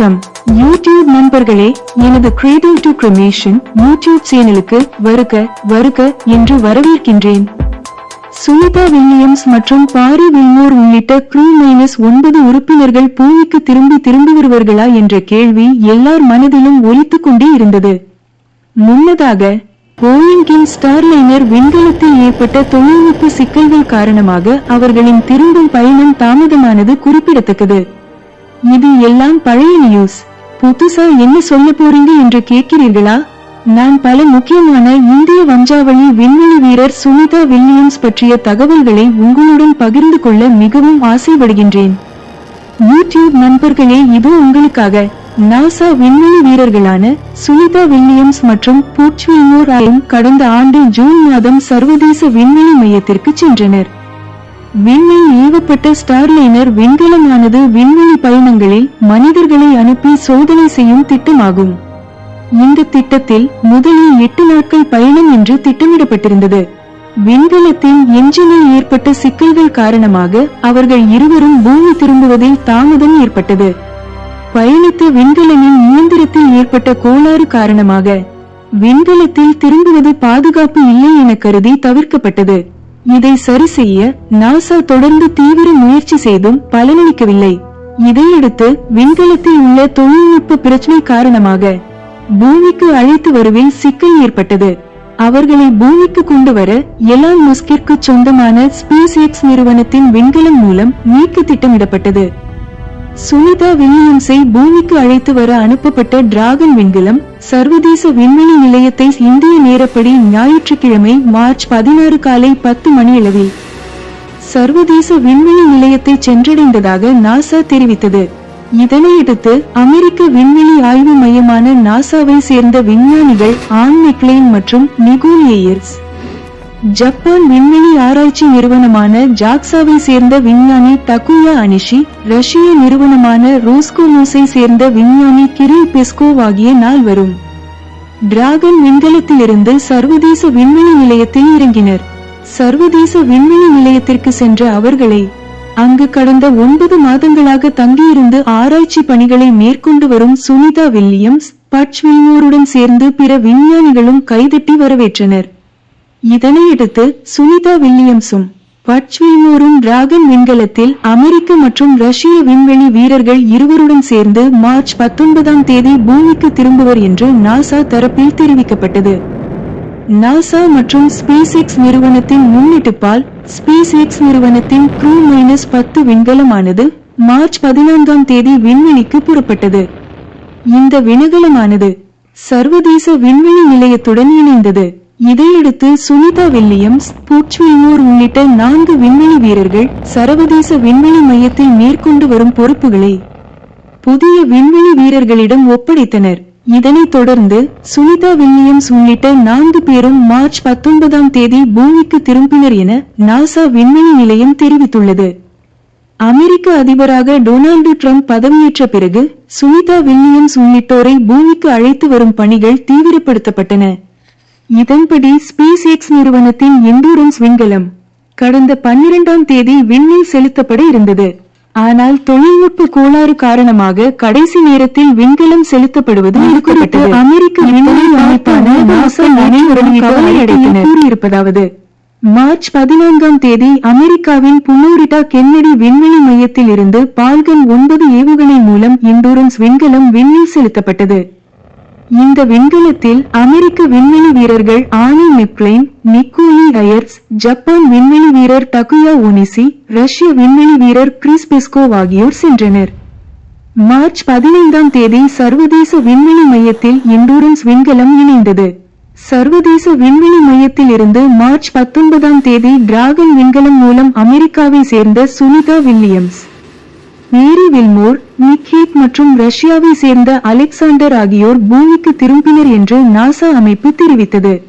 வணக்கம். யூடியூப் நண்பர்களே எனது கிரேடிவ் டு கிரமேஷன் யூடியூப் சேனலுக்கு வருக வருக என்று வரவேற்கின்றேன். சுனிதா வில்லியம்ஸ் மற்றும் பாரி வில்மோர் உள்ளிட்ட க்ரூ மைனஸ் ஒன்பது உறுப்பினர்கள் பூமிக்கு திரும்பி திரும்பி வருவார்களா என்ற கேள்வி எல்லார் மனதிலும் ஒலித்துக் கொண்டே இருந்தது. முன்னதாக போயிங்கின் ஸ்டார்லைனர் விண்கலத்தில் ஏற்பட்ட தொழில்நுட்ப சிக்கல்கள் காரணமாக அவர்களின் திரும்பும் பயணம் தாமதமானது குறிப்பிடத்தக்கது. இது எல்லாம் பழைய நியூஸ் புதுசா என்ன சொல்ல போறீங்க என்று கேட்கிறீர்களா? நான் பல முக்கியமான இந்திய வம்சாவளி விண்வெளி வீரர் சுனிதா வில்லியம்ஸ் பற்றிய தகவல்களை உங்களுடன் பகிர்ந்து கொள்ள மிகவும் ஆசைப்படுகின்றேன். யூடியூப் நண்பர்களே இது உங்களுக்காக நாசா விண்வெளி வீரர்களான சுனிதா வில்லியம்ஸ் மற்றும் பூச்வில்மோர் ஆயும் கடந்த ஆண்டு ஜூன் மாதம் சர்வதேச விண்வெளி மையத்திற்கு சென்றனர். விண்ணில் ஏவப்பட்ட ஸ்டார்லைனர் விண்கலமானது விண்வெளி பயணங்களில் மனிதர்களை அனுப்பி சோதனை செய்யும் திட்டமாகும். இந்த திட்டத்தில் முதலில் எட்டு நாட்கள் பயணம் என்று திட்டமிடப்பட்டிருந்தது. விண்கலத்தின் எஞ்சினில் ஏற்பட்ட சிக்கல்கள் காரணமாக அவர்கள் இருவரும் பூமி திரும்புவதில் தாமதம் ஏற்பட்டது. பயணித்த விண்கலனின் இயந்திரத்தில் ஏற்பட்ட கோளாறு காரணமாக விண்கலத்தில் திரும்புவது பாதுகாப்பு இல்லை என கருதி தவிர்க்கப்பட்டது. இதை சரி செய்ய நாசா தொடர்ந்து தீவிர முயற்சி செய்தும் பலனளிக்கவில்லை. இதையடுத்து விண்கலத்தில் உள்ள தொழில்நுட்ப பிரச்சனை காரணமாக பூமிக்கு அழைத்து வருவில் சிக்கல் ஏற்பட்டது. அவர்களை பூமிக்கு கொண்டு வர எலான் முஸ்கிற்கு சொந்தமான ஸ்பேஸ் எக்ஸ் நிறுவனத்தின் விண்கலம் மூலம் நீக்க திட்டமிடப்பட்டது. சுனிதா வில்லியம்ஸை பூமிக்கு அழைத்து வர அனுப்பப்பட்ட டிராகன் விண்கலம் சர்வதேச விண்வெளி நிலையத்தை இந்திய நேரப்படி ஞாயிற்றுக்கிழமை மார்ச் பதினாறு காலை பத்து மணி அளவில் சர்வதேச விண்வெளி நிலையத்தை சென்றடைந்ததாக நாசா தெரிவித்தது. இதனையடுத்து அமெரிக்க விண்வெளி ஆய்வு மையமான நாசாவை சேர்ந்த விஞ்ஞானிகள் ஆன் மெக்லேன் மற்றும் நிகோல் ஏயர்ஸ் ஜப்பான் விண்வெளி ஆராய்ச்சி நிறுவனமான ஜாக்சாவை சேர்ந்த விஞ்ஞானி டகுயா அனிஷி ரஷ்ய நிறுவனமான ரோஸ்கோமோஸை சேர்ந்த விஞ்ஞானி கிரில் பெஸ்கோவ் ஆகிய நால்வரும் டிராகன் விண்கலத்திலிருந்து சர்வதேச விண்வெளி நிலையத்தில் இறங்கினர். சர்வதேச விண்வெளி நிலையத்திற்கு சென்ற அவர்களை அங்கு கடந்த ஒன்பது மாதங்களாக தங்கியிருந்து ஆராய்ச்சி பணிகளை மேற்கொண்டு வரும் சுனிதா வில்லியம்ஸ் பட்ச் சேர்ந்து பிற விஞ்ஞானிகளும் கைதட்டி வரவேற்றனர். இதனையடுத்து சுனிதா வில்லியம்ஸும் பட்ச்வில்மோரும் டிராகன் விண்கலத்தில் அமெரிக்க மற்றும் ரஷ்ய விண்வெளி வீரர்கள் இருவருடன் சேர்ந்து மார்ச் பத்தொன்பதாம் தேதி பூமிக்கு திரும்புவர் என்று நாசா தரப்பில் தெரிவிக்கப்பட்டது. நாசா மற்றும் ஸ்பேஸ் எக்ஸ் நிறுவனத்தின் முன்னிட்டுப்பால் ஸ்பேஸ் எக்ஸ் நிறுவனத்தின் க்ரூ மைனஸ் பத்து விண்கலமானது மார்ச் பதினான்காம் தேதி விண்வெளிக்கு புறப்பட்டது. இந்த விண்கலமானது சர்வதேச விண்வெளி நிலையத்துடன் இணைந்தது. இதையடுத்து சுனிதா வில்லியம்ஸ் பூச்வில்மோர் உள்ளிட்ட நான்கு விண்வெளி வீரர்கள் சர்வதேச விண்வெளி மையத்தில் மேற்கொண்டு வரும் பொறுப்புகளை புதிய விண்வெளி வீரர்களிடம் ஒப்படைத்தனர். இதனைத் தொடர்ந்து சுனிதா வில்லியம்ஸ் உள்ளிட்ட நான்கு பேரும் மார்ச் பத்தொன்பதாம் தேதி பூமிக்கு திரும்பினர் என நாசா விண்வெளி நிலையம் தெரிவித்துள்ளது. அமெரிக்க அதிபராக டொனால்டு ட்ரம்ப் பதவியேற்ற பிறகு சுனிதா வில்லியம்ஸ் உள்ளிட்டோரை பூமிக்கு அழைத்து வரும் பணிகள் தீவிரப்படுத்தப்பட்டன. இதன்படி ஸ்பேஸ் எக்ஸ் நிறுவனத்தின் எண்டூரன்ஸ் விண்கலம் கடந்த பன்னிரெண்டாம் தேதி விண்ணில் செலுத்தப்பட இருந்தது. ஆனால் தொழில்நுட்ப கோளாறு காரணமாக கடைசி நேரத்தில் விண்கலம் செலுத்தப்படுவது அமெரிக்க விண்வெளி அமைப்பான நாசா கூறியிருப்பதாவது மார்ச் பதினான்காம் தேதி அமெரிக்காவின் புனோரிட்டா கென்னடி விண்வெளி மையத்தில் இருந்து பால்கன் ஒன்பது ஏவுகணை மூலம் இண்டூரன்ஸ் விண்கலம் விண்ணில் செலுத்தப்பட்டது. இந்த விண்கலத்தில் அமெரிக்க விண்வெளி வீரர்கள் Anne McClain Nicole Ayers Japan விண்வெளி வீரர் டகுயா ஒனிசி ரஷ்ய விண்வெளி வீரர் கிறிஸ் பிஸ்கோ ஆகியோர் சென்றனர். மார்ச் பதினைந்தாம் தேதி சர்வதேச விண்வெளி மையத்தில் எண்டூரன்ஸ் விண்கலம் இணைந்தது. சர்வதேச விண்வெளி மையத்தில் இருந்து மார்ச் பத்தொன்பதாம் தேதி டிராகன் விண்கலம் மூலம் அமெரிக்காவை சேர்ந்த சுனிதா வில்லியம்ஸ். மேரி வில்மோர் நிக்கேட் மற்றும் ரஷ்யாவை சேர்ந்த அலெக்சாண்டர் ஆகியோர் பூமிக்கு திரும்பினர் என்று நாசா அமைப்பு தெரிவித்தது.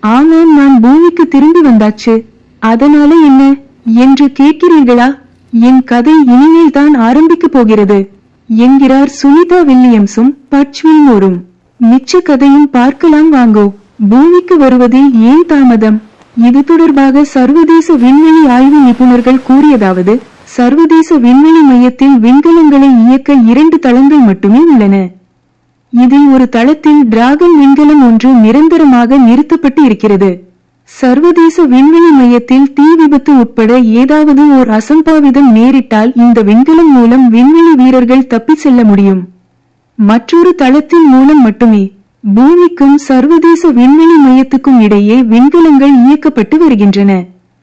ஆமாம் நான் பூமிக்கு திரும்பி வந்தாச்சு. அதனால என்ன? என்று கேட்கிறீர்களா? என் கதை இனிமேல் தான் ஆரம்பிக்கப் போகிறது. என்கிறார் சுனிதா வில்லியம்ஸும் பட்ச் வில்மோரும். மிச்ச கதையும் பார்க்கலாம் வாங்கோ. பூமிக்கு வருவதில் ஏன் தாமதம்? இது தொடர்பாக சர்வதேச விண்வெளி ஆய்வு நிபுணர்கள் கூறியதாவது சர்வதேச விண்வெளி மையத்தில் விண்கலங்களை இயக்க இரண்டு தளங்கள் மட்டுமே உள்ளன. இதில் ஒரு தளத்தில் டிராகன் விண்கலம் ஒன்று நிரந்தரமாக நிறுத்தப்பட்டு இருக்கிறது. சர்வதேச விண்வெளி மையத்தில் தீ விபத்து உட்பட ஏதாவது ஓர் அசம்பாவிதம் நேரிட்டால் இந்த விண்கலம் மூலம் விண்வெளி வீரர்கள் தப்பிச் செல்ல முடியும். மற்றொரு தளத்தின் மூலம் மட்டுமே பூமிக்கும் சர்வதேச விண்வெளி மையத்துக்கும் இடையே விண்கலங்கள் இயக்கப்பட்டு வருகின்றன.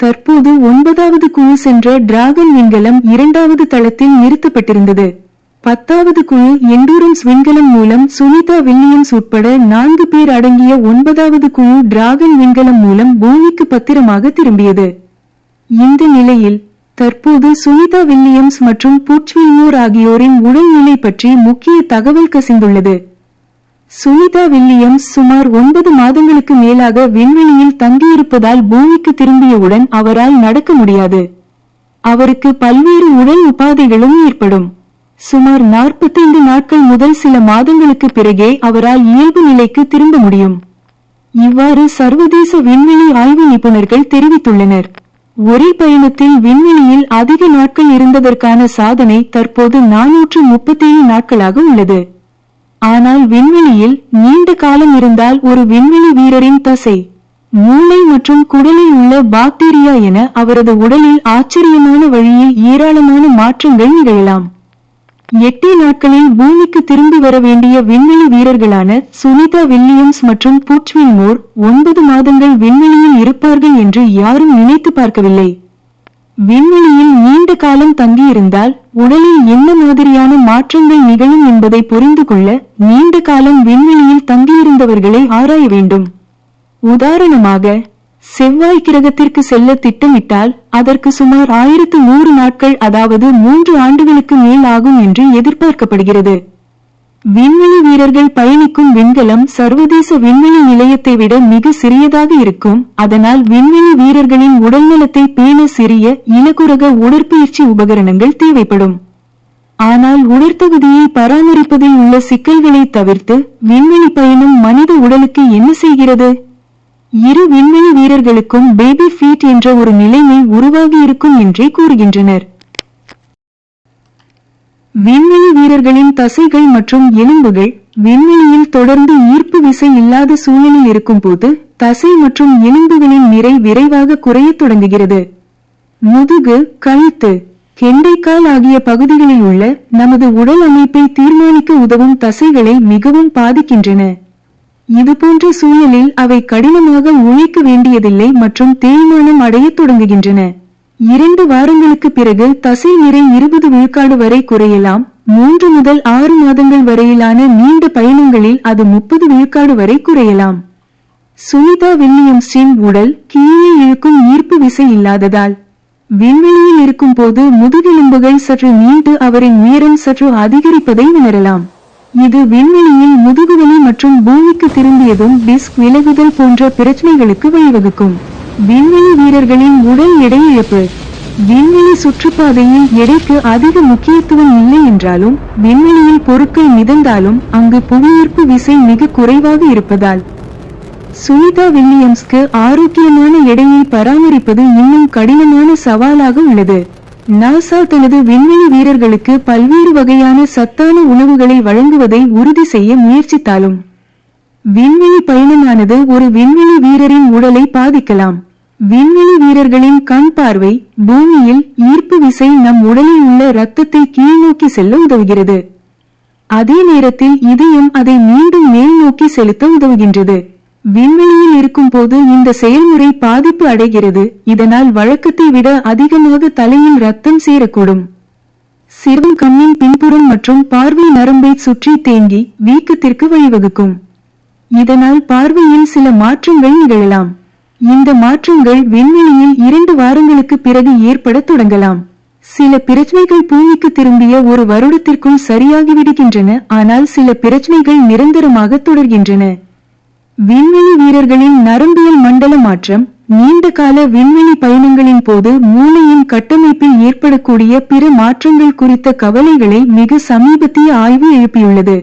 தற்போது ஒன்பதாவது குழு சென்ற டிராகன் விண்கலம் இரண்டாவது தளத்தில் நிறுத்தப்பட்டிருந்தது. பத்தாவது குழு எண்டூரன்ஸ் விண்கலம் மூலம் சுனிதா வில்லியம்ஸ் உட்பட நான்கு பேர் அடங்கிய ஒன்பதாவது குழு டிராகன் விண்கலம் மூலம் பூமிக்கு பத்திரமாக திரும்பியது. இந்த நிலையில் தற்போது சுனிதா வில்லியம்ஸ் மற்றும் பூச்வில்மோர் ஆகியோரின் உடல்நிலை பற்றி முக்கிய தகவல் கசிந்துள்ளது. சுனிதா வில்லியம்ஸ் சுமார் ஒன்பது மாதங்களுக்கு மேலாக விண்வெளியில் தங்கியிருப்பதால் பூமிக்கு திரும்பியவுடன் அவரால் நடக்க முடியாது. அவருக்கு பல்வேறு உடல் உபாதைகளும் ஏற்படும். சுமார் 45 நாட்கள் முதல் சில மாதங்களுக்கு பிறகே அவரால் இயல்பு நிலைக்கு திரும்ப முடியும். இவ்வாறு சர்வதேச விண்வெளி ஆய்வு நிபுணர்கள் தெரிவித்துள்ளனர். ஒரே பயணத்தில் விண்வெளியில் அதிக நாட்கள் இருந்ததற்கான சாதனை தற்போது நானூற்று முப்பத்தேழு நாட்களாக உள்ளது. ஆனால் விண்வெளியில் நீண்ட காலம் இருந்தால் ஒரு விண்வெளி வீரரின் தசை மூளை மற்றும் குடலில் உள்ள பாக்டீரியா என அவரது உடலில் ஆச்சரியமான வழியில் ஏராளமான மாற்றங்கள் நிகழலாம். எட்டே நாட்களில் பூமிக்கு திரும்பி வர வேண்டிய விண்வெளி வீரர்களான சுனிதா வில்லியம்ஸ் மற்றும் பூச்வில் மோர் ஒன்பது மாதங்கள் விண்வெளியில் இருப்பார்கள் என்று யாரும் நினைத்து பார்க்கவில்லை. விண்வெளியில் நீண்ட காலம் தங்கியிருந்தால் உடலில் என்ன மாதிரியான மாற்றங்கள் நிகழும் என்பதை புரிந்து கொள்ள நீண்ட காலம் விண்வெளியில் தங்கியிருந்தவர்களை ஆராய வேண்டும். உதாரணமாக செவ்வாய் கிரகத்திற்கு செல்ல திட்டமிட்டால் அதற்கு சுமார் ஆயிரத்து நூறு நாட்கள் அதாவது மூன்று ஆண்டுகளுக்கு மேல் ஆகும் என்று எதிர்பார்க்கப்படுகிறது. விண்வெளி வீரர்கள் பயணிக்கும் விண்கலம் சர்வதேச விண்வெளி நிலையத்தை விட மிக சிறியதாக இருக்கும். அதனால் விண்வெளி வீரர்களின் உடல்நலத்தை பேண சிறிய இலகுரக உடற்பயிற்சி உபகரணங்கள் தேவைப்படும். ஆனால் உடற்தகுதியை பராமரிப்பதில் உள்ள சிக்கல்களை தவிர்த்து விண்வெளி பயணம் மனித உடலுக்கு என்ன செய்கிறது? இரு விண்வெளி வீரர்களுக்கும் பேபி ஃபீட் என்ற ஒரு நிலைமை உருவாகி இருக்கும் என்றே கூறுகின்றனர். விண்வெளி வீரர்களின் தசைகள் மற்றும் எலும்புகள் விண்வெளியில் தொடர்ந்து ஈர்ப்பு விசை இல்லாத சூழலில் இருக்கும்போது தசை மற்றும் எலும்புகளின் நிறை விரைவாக குறையத் தொடங்குகிறது. முதுகு கழுத்து கெண்டைக்கால் ஆகிய பகுதிகளில் உள்ள நமது உடல் அமைப்பை தீர்மானிக்க உதவும் தசைகளை மிகவும் பாதிக்கின்றன. இதுபோன்ற சூழலில் அவை கடினமாக உழைக்க வேண்டியதில்லை மற்றும் தேய்மானம் அடையத் தொடங்குகின்றன. இரண்டு வாரங்களுக்கு பிறகு தசை நிறை இருபது விழுக்காடு வரை குறையலாம். மூன்று முதல் ஆறு மாதங்கள் வரையிலான நீண்ட பயணங்களில் அது முப்பது விழுக்காடு வரை குறையலாம். சுனிதா வில்லியம்ஸின் உடல் கீழே இழுக்கும் ஈர்ப்பு விசை இல்லாததால். விண்வெளியில் இருக்கும் போது முதுகெலும்புகள் சற்று நீண்டு அவரின் உயரம் சற்று அதிகரிப்பதை உணரலாம். இது விண்வெளியில் முதுகுவலி மற்றும் பூமிக்கு திரும்பியதும் டிஸ்க் விலகுதல் போன்ற பிரச்சனைகளுக்கு வழிவகுக்கும். விண்வெளி வீரர்களின் உடல் எடை இழப்பு விண்வெளி சுற்றுப்பாதையில் எடைக்கு அதிக முக்கியத்துவம் இல்லை என்றாலும் விண்வெளியில் பொருட்கள் மிதந்தாலும் அங்கு புவியீர்ப்பு விசை மிக குறைவாக இருப்பதால். சுனிதா வில்லியம்ஸ்க்கு ஆரோக்கியமான எடையை பராமரிப்பது இன்னும் கடினமான சவாலாக உள்ளது. நாசா தனது விண்வெளி வீரர்களுக்கு பல்வேறு வகையான சத்தான உணவுகளை வழங்குவதை உறுதி செய்ய முயற்சித்தாலும் விண்வெளி பயணமானது ஒரு விண்வெளி வீரரின் உடலை பாதிக்கலாம். விண்வெளி வீரர்களின் கண் பார்வை பூமியில் ஈர்ப்பு விசை நம் உடலில் உள்ள இரத்தத்தை கீழ்நோக்கி செல்ல உதவுகிறது. அதே நேரத்தில் இதயம் அதை மீண்டும் மேல் நோக்கி செலுத்த உதவுகின்றது. விண்வெளியில் இருக்கும் போது இந்த செயல்முறை பாதிப்பு அடைகிறது. இதனால் வழக்கத்தை விட அதிகமாக தலையில் ரத்தம் சேரக்கூடும். சிறும் கண்ணின் பின்புறம் மற்றும் பார்வை நரம்பை சுற்றி தேங்கி வீக்கத்திற்கு வழிவகுக்கும். இதனால் பார்வையில் சில மாற்றங்கள் நிகழலாம். இந்த மாற்றங்கள் விண்வெளியில் இரண்டு வாரங்களுக்கு பிறகு ஏற்பட தொடங்கலாம். சில பிரச்சனைகள் பூமிக்கு திரும்பிய ஒரு வருடத்திற்குள் சரியாகிவிடுகின்றன ஆனால் சில பிரச்சனைகள் நிரந்தரமாக தொடர்கின்றன. விண்வெளி வீரர்களின் நரம்பியல் மண்டல மாற்றம் நீண்ட கால விண்வெளி பயணங்களின் போது மூளையின் கட்டமைப்பில் ஏற்படக்கூடிய பிற மாற்றங்கள் குறித்த கவலைகளை மிக சமீபத்திய ஆய்வு எழுப்பியுள்ளது.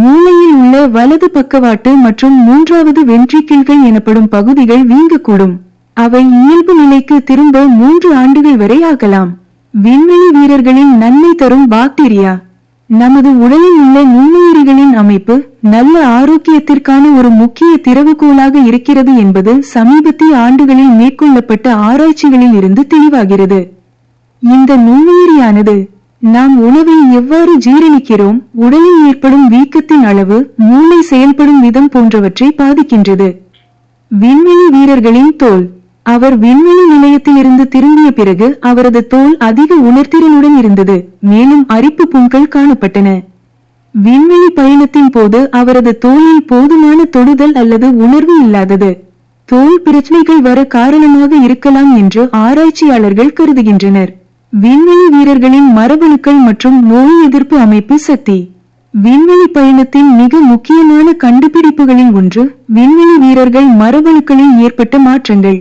மூளையில் உள்ள வலது பக்கவாட்டு மற்றும் மூன்றாவது வென்ட்ரிக்கிள்கள் எனப்படும் பகுதிகள் வீங்கக்கூடும். அவை இயல்பு நிலைக்கு திரும்ப மூன்று ஆண்டுகள் வரை ஆகலாம். விண்வெளி வீரர்களின் நன்மை தரும் பாக்டீரியா. நமது உடலில் உள்ள நுண்ணுயிரிகளின் அமைப்பு நல்ல ஆரோக்கியத்திற்கான ஒரு முக்கிய திறவுகோலாக இருக்கிறது என்பது சமீபத்திய ஆண்டுகளில் மேற்கொள்ளப்பட்ட ஆராய்ச்சிகளில் இருந்து தெளிவாகிறது. இந்த நுண்ணுயிரியானது நாம் உணவை எவ்வாறு ஜீரணிக்கிறோம்? உடலில் ஏற்படும் வீக்கத்தின் அளவு மூளை செயல்படும் விதம் போன்றவற்றை பாதிக்கின்றது. விண்வெளி வீரர்களின் தோல். அவர் விண்வெளி நிலையத்தில் இருந்து திரும்பிய பிறகு அவரது தோல் அதிக உணர்திறனுடன் இருந்தது மேலும் அரிப்பு புண்கள் காணப்பட்டன. விண்வெளி பயணத்தின் போது அவரது தோலில் போதுமான தொடுதல் அல்லது உணர்வு இல்லாதது. தோல் பிரச்சனைகள் வர காரணமாக இருக்கலாம் என்று ஆராய்ச்சியாளர்கள் கருதுகின்றனர். விண்வெளி வீரர்களின் மரபணுக்கள் மற்றும் நோய் எதிர்ப்பு அமைப்பு சக்தி. விண்வெளி பயணத்தின் மிக முக்கியமான கண்டுபிடிப்புகளில் ஒன்று விண்வெளி வீரர்கள் மரபணுக்களில் ஏற்பட்ட மாற்றங்கள்.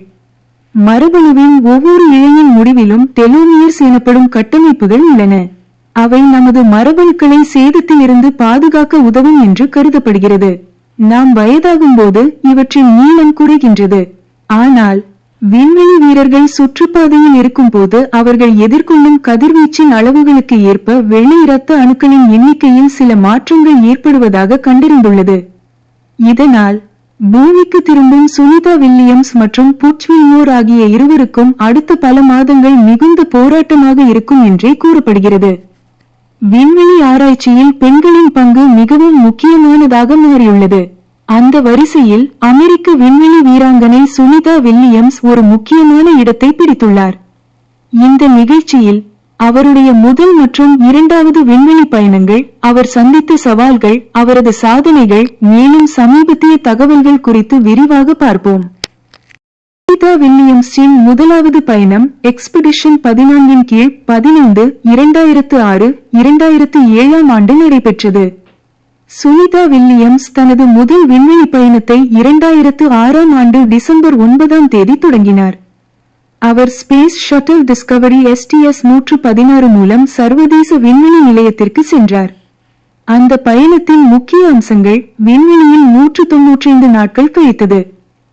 மரபணுவின் ஒவ்வொரு இழையின் முடிவிலும் டெலோமியர்ஸ் எனப்படும் கட்டமைப்புகள் உள்ளன. அவை நமது மரபணுக்களை சேதத்திலிருந்து பாதுகாக்க உதவும் என்று கருதப்படுகிறது. நாம் வயதாகும் போது இவற்றின் நீளம் குறைகின்றது. ஆனால் விண்வெளி வீரர்கள் சுற்றுப்பாதையில் இருக்கும்போது அவர்கள் எதிர்கொள்ளும் கதிர்வீச்சின் அளவுகளுக்கு ஏற்ப வெள்ளை இரத்த அணுக்களின் எண்ணிக்கையில் சில மாற்றங்கள் ஏற்படுவதாக கண்டறிந்துள்ளது. இதனால் பூமிக்கு திரும்பும் சுனிதா வில்லியம்ஸ் மற்றும் புட்ச்வில்மோர் ஆகிய இருவருக்கும் அடுத்த பல மாதங்கள் மிகுந்த போராட்டமாக இருக்கும் என்றே கூறப்படுகிறது. விண்வெளி ஆராய்ச்சியில் பெண்களின் பங்கு மிகவும் முக்கியமானதாக மாறியுள்ளது. அந்த வரிசையில் அமெரிக்க விண்வெளி வீராங்கனை சுனிதா வில்லியம்ஸ் ஒரு முக்கியமான இடத்தை பிடித்துள்ளார். இந்த நிகழ்ச்சியில் அவருடைய முதல் மற்றும் இரண்டாவது விண்வெளி பயணங்கள் அவர் சந்தித்த சவால்கள் அவரது சாதனைகள் மேலும் சமீபத்திய தகவல்கள் குறித்து விரிவாக பார்ப்போம். சுனிதா வில்லியம்ஸின் முதலாவது பயணம் எக்ஸ்பிடிஷன் பதினான்கின் கீழ் பதினைந்து இரண்டாயிரத்து ஆறு இரண்டாயிரத்து ஏழாம் ஆண்டு நடைபெற்றது. சுனிதா வில்லியம்ஸ் தனது முதல் விண்வெளி பயணத்தை இரண்டாயிரத்து ஆறாம் ஆண்டு டிசம்பர் ஒன்பதாம் தேதி தொடங்கினார். அவர் ஸ்பேஸ் ஷட்டில் டிஸ்கவரி எஸ்டிஎஸ் நூற்று பதினாறு மூலம் சர்வதேச விண்வெளி நிலையத்திற்கு சென்றார். அந்த பயணத்தின் முக்கிய அம்சங்கள் விண்வெளியில் நூற்று தொன்னூற்றி ஐந்து நாட்கள் கழித்தது.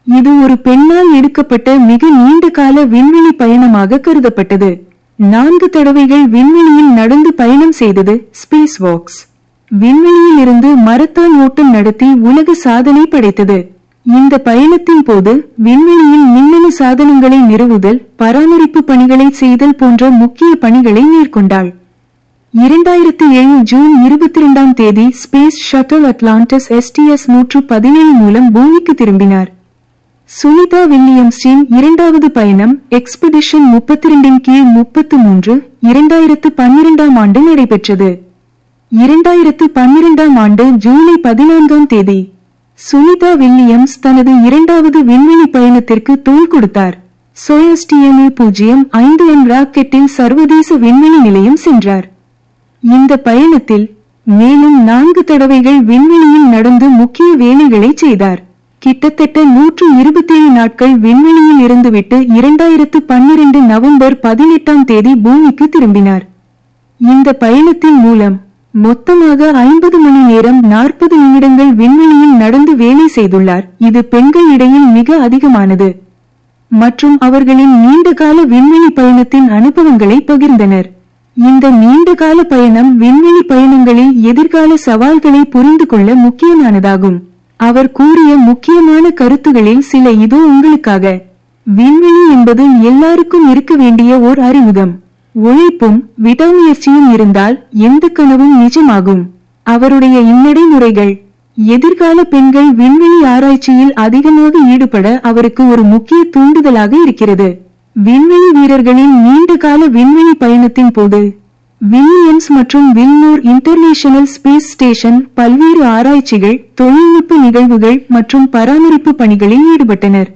இது ஒரு பெண்ணால் எடுக்கப்பட்ட மிக நீண்ட கால விண்வெளி பயணமாக கருதப்பட்டது. நான்கு தடவைகள் விண்வெளியில் நடந்து பயணம் செய்தது ஸ்பேஸ் வாக்ஸ் விண்வெளியில் இருந்து மரத்தான் ஓட்டம் நடத்தி உலக சாதனை படைத்தது. இந்த பயணத்தின் போது விண்வெளியில் மின்னணு சாதனங்களை நிறுவுதல் பராமரிப்பு பணிகளை செய்தல் போன்ற முக்கிய பணிகளை மேற்கொண்டாள். இரண்டாயிரத்தி ஏழு ஜூன் இருபத்தி இரண்டாம் தேதி ஸ்பேஸ் ஷட்டில் அட்லாண்டஸ் எஸ்டிஎஸ் நூற்று பதினேழு மூலம் பூமிக்கு திரும்பினார். சுனிதா வில்லியம்ஸின் இரண்டாவது பயணம் எக்ஸ்பிடிஷன் முப்பத்தி இரண்டின் கீழ் முப்பத்து மூன்று இரண்டாயிரத்து பன்னிரெண்டாம் ஆண்டு நடைபெற்றது. இரண்டாயிரத்து பன்னிரெண்டாம் ஆண்டு ஜூலை பதினான்காம் தேதி சுனிதா வில்லியம்ஸ் தனது இரண்டாவது விண்வெளி பயணத்திற்கு தோல் கொடுத்தார். சோயஸ்டிஎம்ஏ பூஜ்ஜியம் ஐந்து எம் ராக்கெட்டில் சர்வதேச விண்வெளி நிலையம் சென்றார். இந்த பயணத்தில் மேலும் நான்கு தடவைகள் விண்வெளியில் நடந்து முக்கிய வேலைகளை செய்தார். கிட்டத்தட்ட நூற்று இருபத்தேழு நாட்கள் விண்வெளியில் இருந்துவிட்டு இரண்டாயிரத்து பன்னிரண்டு நவம்பர் பதினெட்டாம் தேதி பூமிக்கு திரும்பினார். இந்த பயணத்தின் மூலம் மொத்தமாக ஐம்பது மணி நேரம் நாற்பது நிமிடங்கள் விண்வெளியில் நடந்து வேலை செய்துள்ளார். இது பெண்கள் இடையில் மிக அதிகமானது. மற்றும் அவர்களின் நீண்டகால விண்வெளி பயணத்தின் அனுபவங்களை பகிர்ந்தனர். இந்த நீண்டகால பயணம் விண்வெளி பயணங்களில் எதிர்கால சவால்களை புரிந்து கொள்ள முக்கியமானதாகும். அவர் கூறிய முக்கியமான கருத்துகளில் சில இதோ உங்களுக்காக. விண்வெளி என்பது எல்லாருக்கும் இருக்க வேண்டிய ஓர் அறிமுகம். உழைப்பும் விடாமுயற்சியும் இருந்தால் எந்த கனவும் நிஜமாகும். அவருடைய இந்நடைமுறைகள் எதிர்கால பெண்கள் விண்வெளி ஆராய்ச்சியில் அதிகமாக ஈடுபட அவருக்கு ஒரு முக்கிய தூண்டுதலாக இருக்கிறது. விண்வெளி வீரர்களின் நீண்டகால விண்வெளி பயணத்தின் போது வில்லியம்ஸ் மற்றும் வில்மோர் இன்டர்நேஷனல் ஸ்பேஸ் ஸ்டேஷன் பல்வேறு ஆராய்ச்சிகள் தொழில்நுட்ப நிகழ்வுகள் மற்றும் பராமரிப்பு பணிகளில் ஈடுபட்டனர்.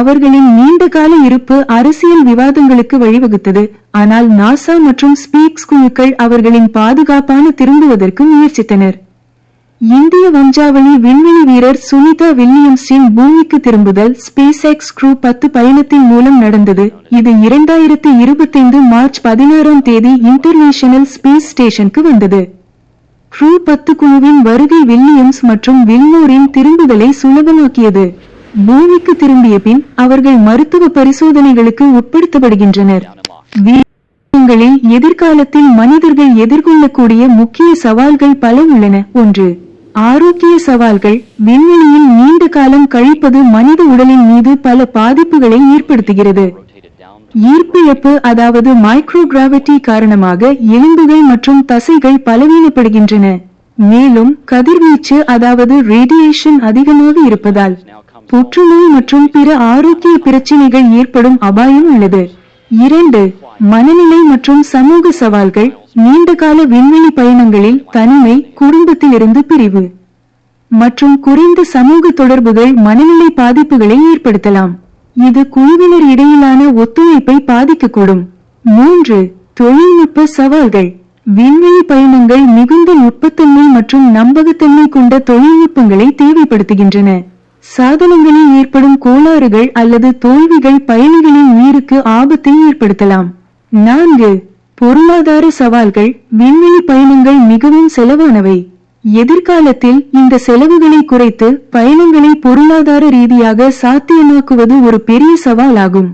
அவர்களின் நீண்டகால இருப்பு அரசியல் விவாதங்களுக்கு வழிவகுத்தது. ஆனால் நாசா மற்றும் ஸ்பீக்ஸ் குழுக்கள் அவர்களின் பாதுகாப்பான திரும்புவதற்கு முயற்சித்தனர். இந்திய வஞ்சாவளி விண்வெளி வீரர் சுனிதா வில்லியம்ஸின் பூமிக்கு திரும்புதல் ஸ்பேஸ் எக்ஸ் க்ரூ பத்து பயணத்தின் மூலம் நடந்தது. இது இரண்டாயிரத்தி இருபத்தைந்து மார்ச் பதினாறாம் தேதி இன்டர்நேஷனல் ஸ்பேஸ் ஸ்டேஷனுக்கு வந்தது. க்ரூ பத்து குழுவின் வருகை வில்லியம்ஸ் மற்றும் வில்மோரின் திரும்புதலை சுலபமாக்கியது. பூமிக்கு திரும்பிய பின் அவர்கள் மருத்துவ பரிசோதனைகளுக்கு உட்படுத்தப்படுகின்றனர். வி- உங்களில் எதிர்காலத்தில் மனிதர்கள் எதிர்கொள்ளக்கூடிய முக்கிய சவால்கள் பல உள்ளன. ஒன்று ஆரோக்கிய சவால்கள். விண்வெளியில் நீண்ட காலம் கழிப்பது மனித உடலின் மீது பல பாதிப்புகளை ஏற்படுத்துகிறது. rotated down ஈர்ப்பிழப்பு அதாவது மைக்ரோ கிராவிட்டி காரணமாக எலும்புகள் மற்றும் தசைகள் பலவீனப்படுகின்றன. மேலும் கதிர்வீச்சு அதாவது ரேடியேஷன் அதிகமாக இருப்பதால். புற்றுநோய் மற்றும் பிற ஆரோக்கிய பிரச்சினைகள் ஏற்படும் அபாயம் உள்ளது. இரண்டு மனநிலை மற்றும் சமூக சவால்கள் நீண்டகால விண்வெளி பயணங்களில் தனிமை குடும்பத்திலிருந்து பிரிவு. மற்றும் குறைந்த சமூக தொடர்புகள் மனநிலை பாதிப்புகளை ஏற்படுத்தலாம். இது குழுவினர் இடையிலான ஒத்துழைப்பை பாதிக்கக்கூடும். மூன்று தொழில்நுட்ப சவால்கள். விண்வெளி பயணங்கள் மிகுந்த நுட்பத்தன்மை மற்றும் நம்பகத்தன்மை கொண்ட தொழில்நுட்பங்களை தேவைப்படுத்துகின்றன. சாதனங்களில் ஏற்படும் கோளாறுகள் அல்லது தோல்விகள் பயணிகளின் உயிருக்கு ஆபத்தை ஏற்படுத்தலாம். நான்கு பொருளாதார சவால்கள் விண்வெளி பயணங்கள் மிகவும் செலவானவை. எதிர்காலத்தில் இந்த செலவுகளை குறைத்து பயணங்களை பொருளாதார ரீதியாக சாத்தியமாக்குவது ஒரு பெரிய சவாலாகும்.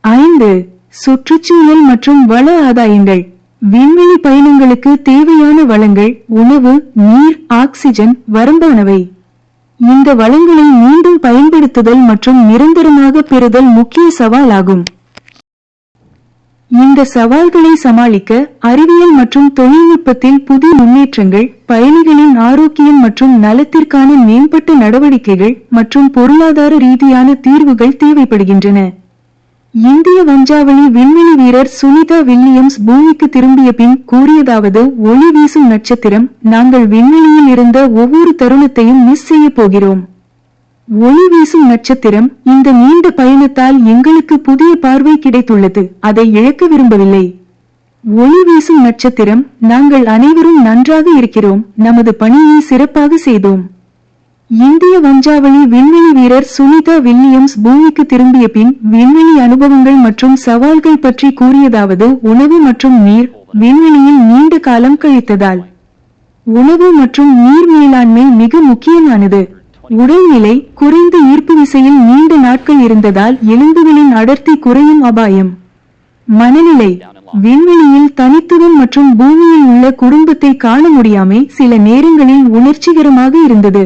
ஐந்து சுற்றுச்சூழல் மற்றும் வள ஆதாயங்கள். விண்வெளி பயணங்களுக்கு தேவையான வளங்கள் உணவு நீர் ஆக்சிஜன் வரம்பானவை. இந்த வளங்களை மீண்டும் பயன்படுத்துதல் மற்றும் நிரந்தரமாக பெறுதல் முக்கிய சவாலாகும். இந்த சவால்களை சமாளிக்க அறிவியல் மற்றும் தொழில்நுட்பத்தில் புதிய முன்னேற்றங்கள் பயணிகளின் ஆரோக்கியம் மற்றும் நலத்திற்கான மேம்பட்ட நடவடிக்கைகள் மற்றும் பொருளாதார ரீதியான தீர்வுகள் தேவைப்படுகின்றன. இந்திய வஞ்சாவளி விண்வெளி வீரர் சுனிதா வில்லியம்ஸ் பூமிக்கு திரும்பிய பின் கூறியதாவது ஒளி வீசும் நட்சத்திரம் நாங்கள் விண்வெளியில் இருந்த ஒவ்வொரு தருணத்தையும் மிஸ் செய்ய போகிறோம். ஒளி வீசும் நட்சத்திரம் இந்த நீண்ட பயணத்தால் எங்களுக்கு புதிய பார்வை கிடைத்துள்ளது அதை இழக்க விரும்பவில்லை. ஒளி வீசும் நட்சத்திரம் நாங்கள் அனைவரும் நன்றாக இருக்கிறோம் நமது பணியை சிறப்பாக செய்தோம். இந்திய வம்சாவளி விண்வெளி வீரர் சுனிதா வில்லியம்ஸ் பூமிக்கு திரும்பிய பின் விண்வெளி அனுபவங்கள் மற்றும் சவால்கள் பற்றி கூறியதாவது உணவு மற்றும் நீர் விண்வெளியில் நீண்ட காலம் கழித்ததால். உணவு மற்றும் நீர் மேலாண்மை மிக முக்கியமானது. உடல்நிலை குறைந்த ஈர்ப்பு விசையில் நீண்ட நாட்கள் இருந்ததால் எலும்புகளின் அடர்த்தி குறையும் அபாயம். மனநிலை விண்வெளியில் தனித்துவம் மற்றும் பூமியில் உள்ள குடும்பத்தை காண முடியாமை சில நேரங்களில் உணர்ச்சிகரமாக இருந்தது.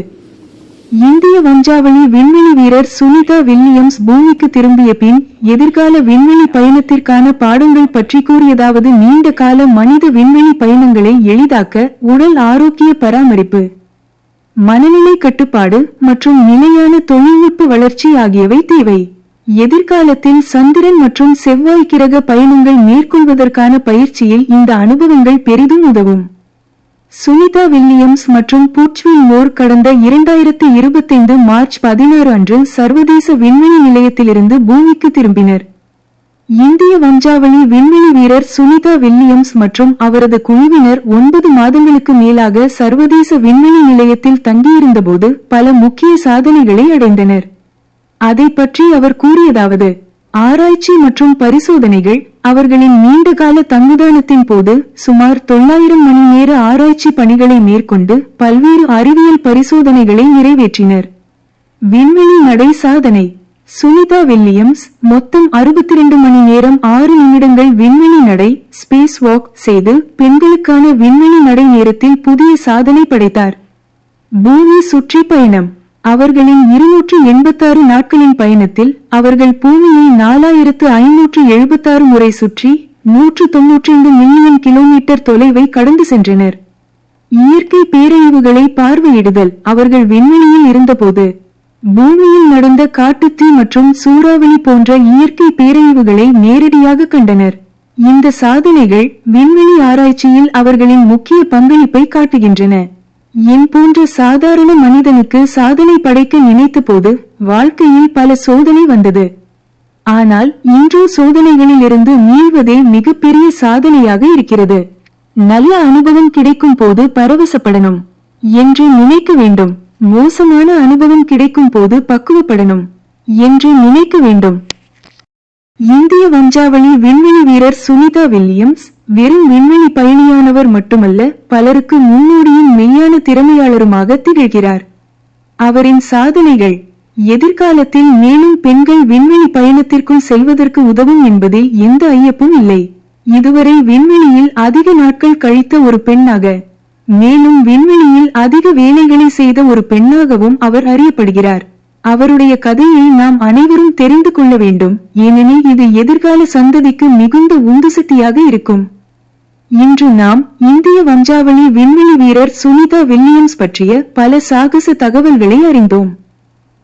இந்திய வஞ்சாவளி விண்வெளி வீரர் சுனிதா வில்லியம்ஸ் பூமிக்கு திரும்பிய பின் எதிர்கால விண்வெளி பயணத்திற்கான பாடங்கள் பற்றி கூறியதாவது நீண்ட கால மனித விண்வெளி பயணங்களை எளிதாக்க உடல் ஆரோக்கிய பராமரிப்பு மனநிலை கட்டுப்பாடு மற்றும் நிலையான தொழில்நுட்ப வளர்ச்சி ஆகியவை தேவை. எதிர்காலத்தில் சந்திரன் மற்றும் செவ்வாய் கிரக பயணங்கள் மேற்கொள்வதற்கான பயிற்சியில் இந்த அனுபவங்கள் பெரிதும் உதவும். சுனிதா வில்லியம்ஸ் மற்றும் பூச்வில் மோர் கடந்த இரண்டாயிரத்து இருபத்தைந்து மார்ச் பதினாறு அன்று சர்வதேச விண்வெளி நிலையத்திலிருந்து பூமிக்கு திரும்பினர். இந்திய வம்சாவளி விண்வெளி வீரர் சுனிதா வில்லியம்ஸ் மற்றும் அவரது குழுவினர் ஒன்பது மாதங்களுக்கு மேலாக சர்வதேச விண்வெளி நிலையத்தில் தங்கியிருந்தபோது பல முக்கிய சாதனைகளை அடைந்தனர். அதை பற்றி அவர் கூறியதாவது ஆராய்ச்சி மற்றும் பரிசோதனைகள் அவர்களின் நீண்டகால தங்குதானத்தின் போது சுமார் தொள்ளாயிரம் மணி நேர ஆராய்ச்சி பணிகளை மேற்கொண்டு பல்வேறு அறிவியல் பரிசோதனைகளை நிறைவேற்றினர். விண்வெளி நடை சாதனை சுனிதா வில்லியம்ஸ் மொத்தம் அறுபத்தி ரெண்டு மணி நேரம் ஆறு நிமிடங்கள் விண்வெளி நடை ஸ்பேஸ் வாக் செய்து பெண்களுக்கான விண்வெளி நடை நேரத்தில் புதிய சாதனை படைத்தார். பூமி சுற்றி பயணம் அவர்களின் இருநூற்று எண்பத்தாறு நாட்களின் பயணத்தில் அவர்கள் பூமியை நாலாயிரத்து ஐநூற்று எழுபத்தாறு முறை சுற்றி நூற்று தொன்னூற்றி ஐந்து மில்லியன் கிலோமீட்டர் தொலைவை கடந்து சென்றனர். இயற்கை பேரழிவுகளை பார்வையிடுதல் அவர்கள் விண்வெளியில் இருந்தபோது பூமியில் நடந்த காட்டுத்தீ மற்றும் சூறாவளி போன்ற இயற்கை பேரழிவுகளை நேரடியாக கண்டனர். இந்த சாதனைகள் விண்வெளி ஆராய்ச்சியில் அவர்களின் முக்கிய பங்களிப்பை காட்டுகின்றன. என் போன்ற சாதாரண மனிதனுக்கு சாதனை படைக்க நினைத்த போது வாழ்க்கையில் பல சோதனை வந்தது. ஆனால் இன்றோ சோதனைகளில் இருந்து மீள்வதே மிகப்பெரிய சாதனையாக இருக்கிறது. நல்ல அனுபவம் கிடைக்கும் போது பரவசப்படணும் என்று நினைக்க வேண்டும். மோசமான அனுபவம் கிடைக்கும் போது பக்குவப்படணும் என்று நினைக்க வேண்டும். இந்திய வஞ்சாவளி விண்வெளி வீரர் சுனிதா வில்லியம்ஸ் வெறும் விண்வெளி பயணியானவர் மட்டுமல்ல பலருக்கு முன்னோடியும் மெய்யான திறமையாளருமாக திகழ்கிறார். அவரின் சாதனைகள் எதிர்காலத்தில் மேலும் பெண்கள் விண்வெளி பயணத்திற்கும் செல்வதற்கு உதவும் என்பதில் எந்த ஐயப்பும் இல்லை. இதுவரை விண்வெளியில் அதிக நாட்கள் கழித்த ஒரு பெண்ணாக மேலும் விண்வெளியில் அதிக வேலைகளை செய்த ஒரு பெண்ணாகவும் அவர் அறியப்படுகிறார். அவருடைய கதையை நாம் அனைவரும் தெரிந்து கொள்ள வேண்டும் ஏனெனில் இது எதிர்கால சந்ததிக்கு மிகுந்த உந்துசக்தியாக இருக்கும். இன்று நாம் இந்திய வம்சாவளி விண்வெளி வீரர் சுனிதா வில்லியம்ஸ் பற்றிய பல சாகச தகவல்களை அறிந்தோம்.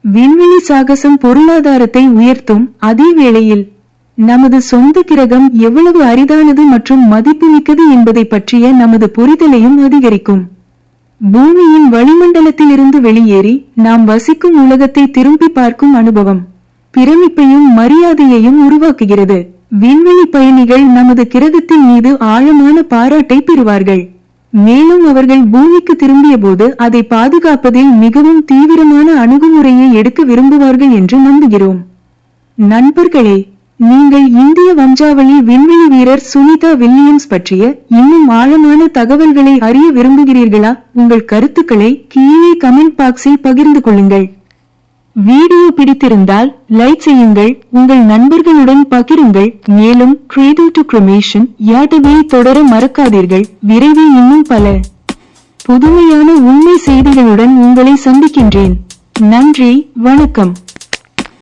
விண்வெளி சாகசம் பொருளாதாரத்தை உயர்த்தும் அதே வேளையில் நமது சொந்த கிரகம் எவ்வளவு அரிதானது மற்றும் மதிப்புமிக்கது என்பதை பற்றிய நமது புரிதலையும் அதிகரிக்கும். பூமியின் வளிமண்டலத்திலிருந்து வெளியேறி நாம் வசிக்கும் உலகத்தை திரும்பி பார்க்கும் அனுபவம் பிரமிப்பையும் மரியாதையையும் உருவாக்குகிறது. விண்வெளி பயணிகள் நமது கிரகத்தின் மீது ஆழமான பாராட்டை பெறுவார்கள். மேலும் அவர்கள் பூமிக்கு திரும்பிய போது அதை பாதுகாப்பதில் மிகவும் தீவிரமான அணுகுமுறையை எடுக்க விரும்புவார்கள் என்று நம்புகிறோம். நண்பர்களே நீங்கள் இந்திய வம்சாவளி விண்வெளி வீரர் சுனிதா வில்லியம்ஸ் பற்றிய இன்னும் ஆழமான தகவல்களை அறிய விரும்புகிறீர்களா? உங்கள் கருத்துக்களை கீழே கமெண்ட் பாக்ஸில் பகிர்ந்து கொள்ளுங்கள். வீடியோ பிடித்திருந்தால் லைக் செய்யுங்கள் உங்கள் நண்பர்களுடன் பகிருங்கள். மேலும் கிரேடில் டு கிரமேஷன் யாட்டவே தொடர மறக்காதீர்கள். விரைவில் இன்னும் பல புதுமையான உண்மை செய்திகளுடன் உங்களை சந்திக்கின்றேன். நன்றி வணக்கம்.